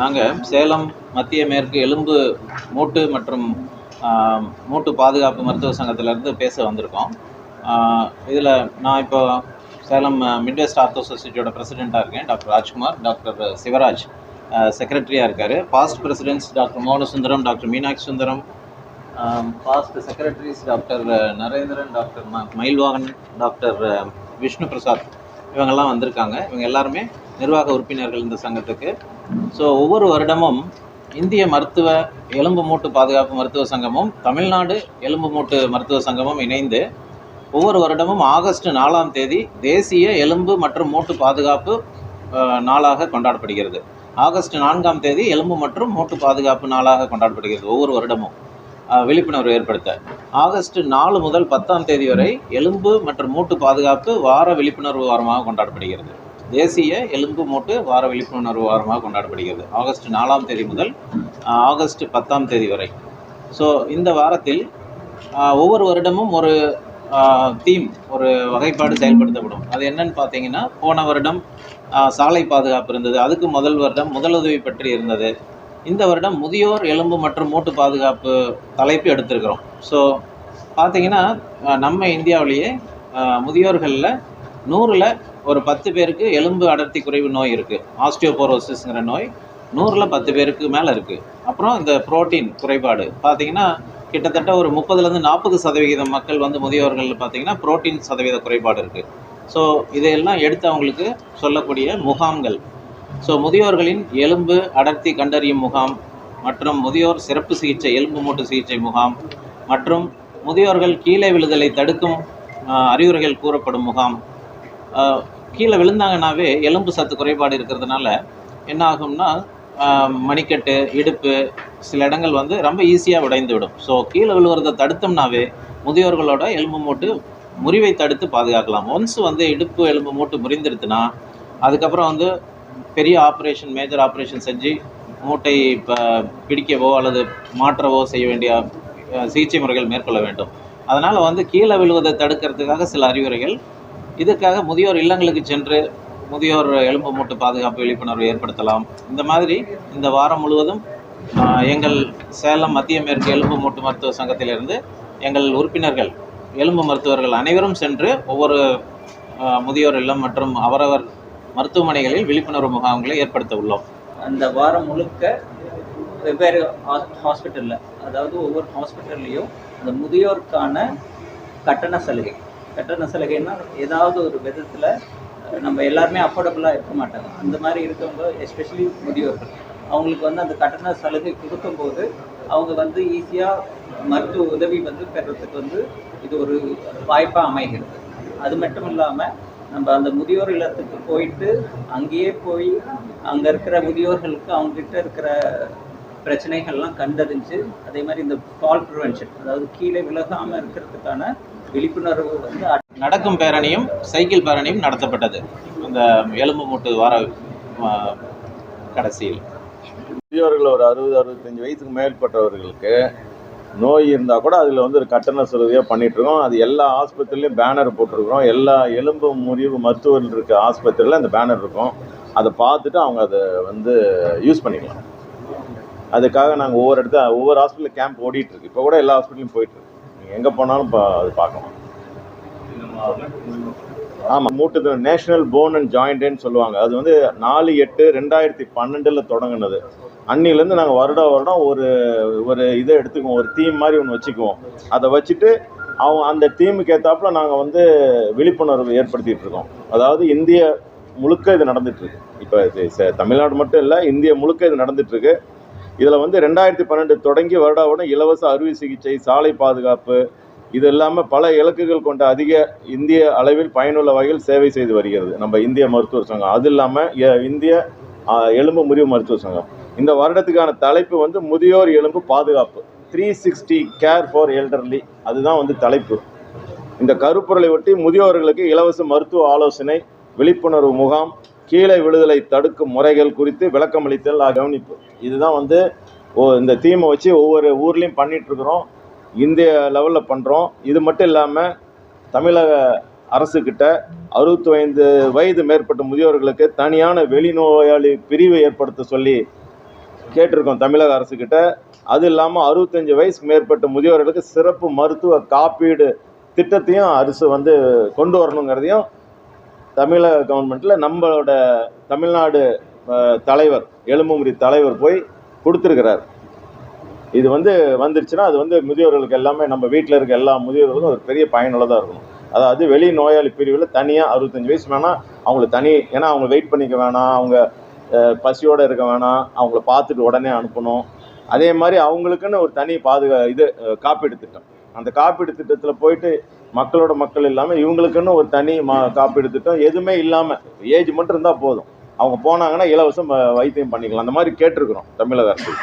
நாங்கள் சேலம் மத்திய மேற்கு எலும்பு மூட்டு மற்றும் மூட்டு பாதுகாப்பு மருத்துவ சங்கத்திலேருந்து பேச வந்திருக்கோம். இதில் நான் இப்போ சேலம் மிட்வெஸ்ட் ஆர்த்தோ சொசைட்டியோட பிரசிடெண்ட்டாக இருக்கேன் டாக்டர் ராஜ்குமார் டாக்டர் சிவராஜ். செக்ரட்டரியாக இருக்கார். Past presidents doctor Mohanasundaram doctor Meenakshi Sundaram past secretaries doctor Narendran doctor ம மயில்வாகன் டாக்டர் விஷ்ணு பிரசாத் இவங்கெல்லாம் வந்திருக்காங்க. இவங்க எல்லாருமே நிர்வாக உறுப்பினர்கள் இந்த சங்கத்துக்கு. ஸோ ஒவ்வொரு வருடமும் இந்திய மருத்துவ எலும்பு மூட்டு பாதுகாப்பு மருத்துவ சங்கமும் தமிழ்நாடு எலும்பு மூட்டு மருத்துவ சங்கமும் இணைந்து ஒவ்வொரு வருடமும் ஆகஸ்ட் நாலாம் தேதி தேசிய எலும்பு மற்றும் மூட்டு பாதுகாப்பு நாளாக கொண்டாடப்படுகிறது. ஆகஸ்ட் நான்காம் தேதி எலும்பு மற்றும் மூட்டு பாதுகாப்பு நாளாக கொண்டாடப்படுகிறது ஒவ்வொரு வருடமும். விழிப்புணர்வு ஏற்படுத்த. ஆகஸ்ட் நாலு முதல் பத்தாம் தேதி வரை எலும்பு மற்றும் மூட்டு பாதுகாப்பு வார விழிப்புணர்வு வாரமாக கொண்டாடப்படுகிறது. தேசிய எலும்பு மூட்டு வார விழிப்புணர்வு வாரமாக கொண்டாடப்படுகிறது. ஆகஸ்ட் நாலாம் தேதி முதல் ஆகஸ்ட் பத்தாம் தேதி வரை. ஸோ இந்த வாரத்தில் ஒவ்வொரு வருடமும் ஒரு தீம் ஒரு வகைப்பாடு செயல்படுத்தப்படும். அது என்னன்னு பார்த்தீங்கன்னா போன வருடம் சாலை பாதுகாப்பு இருந்தது. அதுக்கு முதல் வருடம் முதலுதவி பற்றி இருந்தது. இந்த வருடம் முதியோர் எலும்பு மற்றும் மூட்டு பாதுகாப்பு தலைப்பு எடுத்திருக்கிறோம். ஸோ பார்த்தீங்கன்னா நம்ம இந்தியாவிலேயே முதியோர்களில் நூறில் ஒரு பத்து பேருக்கு எலும்பு அடர்த்தி குறைவு நோய் இருக்குது ஆஸ்டியோபோரோசிஸ்ங்கிற நோய் நூறில் பத்து பேருக்கு மேலே இருக்குது அப்புறம் இந்த புரோட்டீன் குறைபாடு. பார்த்தீங்கன்னா கிட்டத்தட்ட ஒரு முப்பதுலேருந்து நாற்பது சதவிகிதம் மக்கள் வந்து முதியோர்கள் பார்த்தீங்கன்னா புரோட்டீன் சதவீத குறைபாடு இருக்குது ஸோ இதையெல்லாம் எடுத்து அவங்களுக்கு சொல்லக்கூடிய முகாம்கள். ஸோ முதியோர்களின் எலும்பு அடர்த்தி கண்டறியும் முகாம் மற்றும் முதியோர் சிறப்பு சிகிச்சை எலும்பு மூட்டு சிகிச்சை முகாம் மற்றும் முதியோர்கள் கீழே விழுதலை தடுக்கும் அறிவுரைகள் கூறப்படும் முகாம். கீழே விழுந்தாங்கனாவே எலும்பு சத்து குறைபாடு இருக்கிறதுனால என்ன ஆகும்னா மணிக்கட்டு இடுப்பு சில இடங்கள் வந்து ரொம்ப ஈஸியாக உடைந்து விடும் ஸோ கீழே விழுவுறதை தடுத்தோம்னாவே முதியோர்களோட எலும்பு மூட்டு முறிவை தடுத்து பாதுகாக்கலாம். ஒன்ஸ் வந்து இடுப்பு எலும்பு மூட்டு முறிந்துடுத்துனா அதுக்கப்புறம் வந்து பெரிய ஆப்ரேஷன் மேஜர் ஆப்ரேஷன் செஞ்சு மூட்டை இப்போ பிடிக்கவோ அல்லது மாற்றவோ செய்ய வேண்டிய சிகிச்சை முறைகள் மேற்கொள்ள வேண்டும். அதனால் வந்து கீழே விழுவதை தடுக்கிறதுக்காக சில அறிவுரைகள். இதுக்காக முதியோர் இல்லங்களுக்கு சென்று முதியோர் எலும்பு மூட்டு பாதுகாப்பு விழிப்புணர்வு ஏற்படுத்தலாம். இந்த மாதிரி இந்த வாரம் முழுவதும் எங்கள் சேலம் மத்திய மேற்கு எலும்பு மூட்டு மருத்துவ சங்கத்திலிருந்து எங்கள் உறுப்பினர்கள் எலும்பு மருத்துவர்கள் அனைவரும் சென்று ஒவ்வொரு முதியோர் இல்லம் மற்றும் அவரவர் மருத்துவமனைகளில் விழிப்புணர்வு முகாம்களை ஏற்படுத்த உள்ளோம். அந்த வாரம் முழுக்க வெவ்வேறு ஹாஸ்பிட்டலில் அதாவது ஒவ்வொரு ஹாஸ்பிட்டல்லையும் அந்த முதியோருக்கான கட்டண சலுகை. கட்டண சலுகைன்னா ஏதாவது ஒரு விதத்தில் நம்ம எல்லாருமே அஃபோர்டபுளாக இருக்க மாட்டாங்க. அந்த மாதிரி இருக்கவங்க எஸ்பெஷலி முதியோர்கள் அவங்களுக்கு வந்து அந்த கட்டண சலுகை கொடுக்கும்போது அவங்க வந்து ஈஸியாக மருத்துவ உதவி வந்து பெறத்துக்கு வந்து இது ஒரு வாய்ப்பாக அமைகிறது. அது மட்டும் இல்லாமல் நம்ம அந்த முதியோர் இல்லத்துக்கு போயிட்டு அங்கேயே போய் அங்கே இருக்கிற முதியோர்களுக்கு அவங்ககிட்ட இருக்கிற பிரச்சனைகள்லாம் கண்டறிஞ்சு அதே மாதிரி இந்த ஃபால் ப்ரிவென்ஷன் அதாவது கீழே விலகாமல் இருக்கிறதுக்கான விழிப்புணர்வு வந்து நடக்கும் பேரணியும் சைக்கிள் பேரணியும் நடத்தப்பட்டது. அந்த எலும்பு மூட்டு வார கடைசியில். முதியோர்கள் ஒரு அறுபது அறுபத்தஞ்சு வயசுக்கு மேற்பட்டவர்களுக்கு நோய் இருந்தால் கூட அதில் வந்து ஒரு கட்டண சலுகையாக பண்ணிகிட்ருக்கோம் அது எல்லா ஆஸ்பத்திரிலையும் பேனர் போட்டிருக்கிறோம். எல்லா எலும்பு முறிவு மருத்துவர்கள் இருக்க ஆஸ்பத்திரியில் அந்த பேனர் இருக்கும். அதை பார்த்துட்டு அவங்க அதை வந்து யூஸ் பண்ணிக்கலாம். அதுக்காக நாங்கள் ஒவ்வொரு இடத்துல ஒவ்வொரு ஹாஸ்பிட்டலில் கேம்ப் ஓடிட்டுருக்கு இப்போ கூட எல்லா ஹாஸ்பிட்டலையும் போயிட்டுருக்கு நீங்கள் எங்கே போனாலும் இப்போ அது பார்க்கலாம். ஆமாம் மூட்டு நேஷனல் போன் அண்ட் ஜாயிண்ட்டுன்னு சொல்லுவாங்க. அது வந்து நாலு எட்டு ரெண்டாயிரத்தி பன்னெண்டில் தொடங்கினது. அன்னிலேருந்து நாங்கள் வருட வருடம் ஒரு ஒரு இதை எடுத்துக்குவோம். ஒரு தீம் மாதிரி ஒன்று வச்சுக்குவோம். அதை வச்சுட்டு அவங்க அந்த தீமுக்கு ஏற்றாப்புல நாங்கள் வந்து விழிப்புணர்வு ஏற்படுத்திட்டு இருக்கோம். அதாவது இந்திய முழுக்க இது நடந்துட்டு இப்போ இது தமிழ்நாடு மட்டும் இல்லை இந்திய முழுக்க இது நடந்துட்டு இதில் வந்து ரெண்டாயிரத்தி பன்னெண்டு தொடங்கி வருட வருடம் இலவச அறுவை சிகிச்சை சாலை பாதுகாப்பு இது இல்லாமல் பல இலக்குகள் கொண்ட அதிக இந்திய அளவில் பயனுள்ள வகையில் சேவை செய்து வருகிறது. நம்ம இந்திய மருத்துவர் சங்கம். அது இல்லாமல் இந்திய எலும்பு முறிவு மருத்துவ சங்கம். இந்த வருடத்துக்கான தலைப்பு வந்து முதியோர் எலும்பு பாதுகாப்பு. Three sixty care for elderly அதுதான் வந்து தலைப்பு. இந்த கருப்பொருளை ஒட்டி முதியோர்களுக்கு இலவச மருத்துவ ஆலோசனை விழிப்புணர்வு முகாம் கீழே விழுதலை தடுக்கும் முறைகள் குறித்து விளக்கமளித்தல் ஆ- கவனிப்பு. இதுதான் வந்து ஓ இந்த தீமை வச்சு ஒவ்வொரு ஊர்லேயும் பண்ணிகிட்ருக்குறோம் இந்திய லெவலில் பண்ணுறோம் இது மட்டும் இல்லாமல் தமிழக அரசுக்கிட்ட அறுபத்தி ஐந்து வயது மேற்பட்ட முதியோர்களுக்கு தனியான வெளிநோயாளி பிரிவு ஏற்படுத்த சொல்லி கேட்டிருக்கோம் தமிழக அரசுக்கிட்ட அது இல்லாமல் அறுபத்தஞ்சு வயசுக்கு மேற்பட்ட முதியோர்களுக்கு சிறப்பு மருத்துவ காப்பீடு திட்டத்தையும் அரசு வந்து கொண்டு வரணுங்கிறதையும் தமிழக கவர்மெண்ட்டில் நம்மளோட தமிழ்நாடு தலைவர் எலும்புமுறி தலைவர் போய் கொடுத்துருக்கிறார். இது வந்து வந்துருச்சுன்னா அது வந்து முதியோர்களுக்கு எல்லாமே நம்ம வீட்டில் இருக்க எல்லா முதியோர்களுக்கும் ஒரு பெரிய பயனுள்ளதாக இருக்கும். அதாவது வெளி நோயாளி பிரிவில் தனியாக அறுபத்தஞ்சு வயசு வேணால் அவங்களுக்கு தனி ஏன்னா அவங்க வெயிட் பண்ணிக்க வேணாம் அவங்க பசியோடு இருக்க வேணாம் அவங்கள பார்த்துட்டு உடனே அனுப்பணும். அதே மாதிரி அவங்களுக்குன்னு ஒரு தனி பாதுகா இது காப்பீடு திட்டம். அந்த காப்பீடு திட்டத்தில் போயிட்டு மக்களோட மக்கள் இல்லாமல் இவங்களுக்குன்னு ஒரு தனி மா காப்பீடு திட்டம் எதுவுமே இல்லாமல் ஏஜ் மட்டும் இருந்தால் போதும். அவங்க போனாங்கன்னா இலவசம் வைத்தியம் பண்ணிக்கலாம். அந்த மாதிரி கேட்டிருக்கிறோம் தமிழக அரசு.